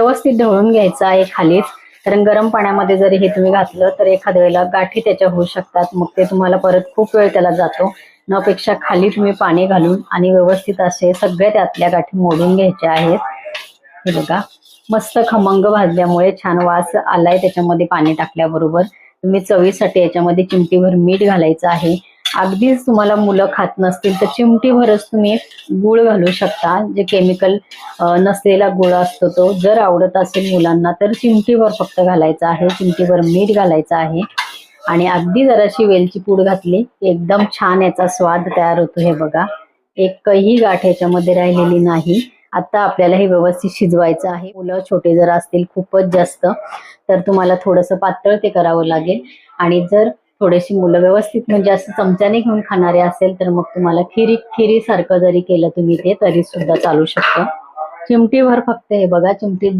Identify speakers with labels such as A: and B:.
A: व्यवस्थित ढवळून घ्यायचं आहे खालीच. कारण गरम पाण्यामध्ये जरी हे तुम्ही घातलं तर एखाद्या वेळेला गाठी त्याच्या होऊ शकतात. मग ते तुम्हाला परत खूप वेळ त्याला जातो. नपेक्षा खाली तुम्ही पाणी घालून आणि व्यवस्थित असे सगळ्या त्यातल्या गाठी मोडून घ्यायच्या आहेत. हे बघा. मस्त खमंग भाजल्यामुळे छान वास आलाय त्याच्यामध्ये पाणी टाकल्याबरोबर. तुम्ही चवीसाठी याच्यामध्ये चिमटीभर मीठ घालायचं आहे. अगदीच तुम्हाला मुलं खात नसतील तर चिमटीभरच तुम्ही गुळ घालू शकता. जे केमिकल नसलेला गुळ असतो तो. जर आवडत असेल मुलांना तर चिमटीभर फक्त घालायचा आहे. चिमटीभर मीठ घालायचं आहे. आणि अगदी जराशी वेलची पूड घातली की एकदम छान याचा स्वाद तयार होतो हे बघा. एकही गाठ याच्यामध्ये राहिलेली नाही. आता आपल्याला हे व्यवस्थित शिजवायचं आहे. मुलं छोटे जर असतील खूपच जास्त तर तुम्हाला थोडंसं पातळ ते करावं लागेल. आणि जर थोडेशी मुलं व्यवस्थित म्हणजे असं चमच्याने घेऊन खाणारे असेल तर मग तुम्हाला खिरी खिरी सारखं जरी केलं तुम्ही ते तरी सुद्धा चालू शकतं. चिमटीभर फक्त हे बघा चिमटीत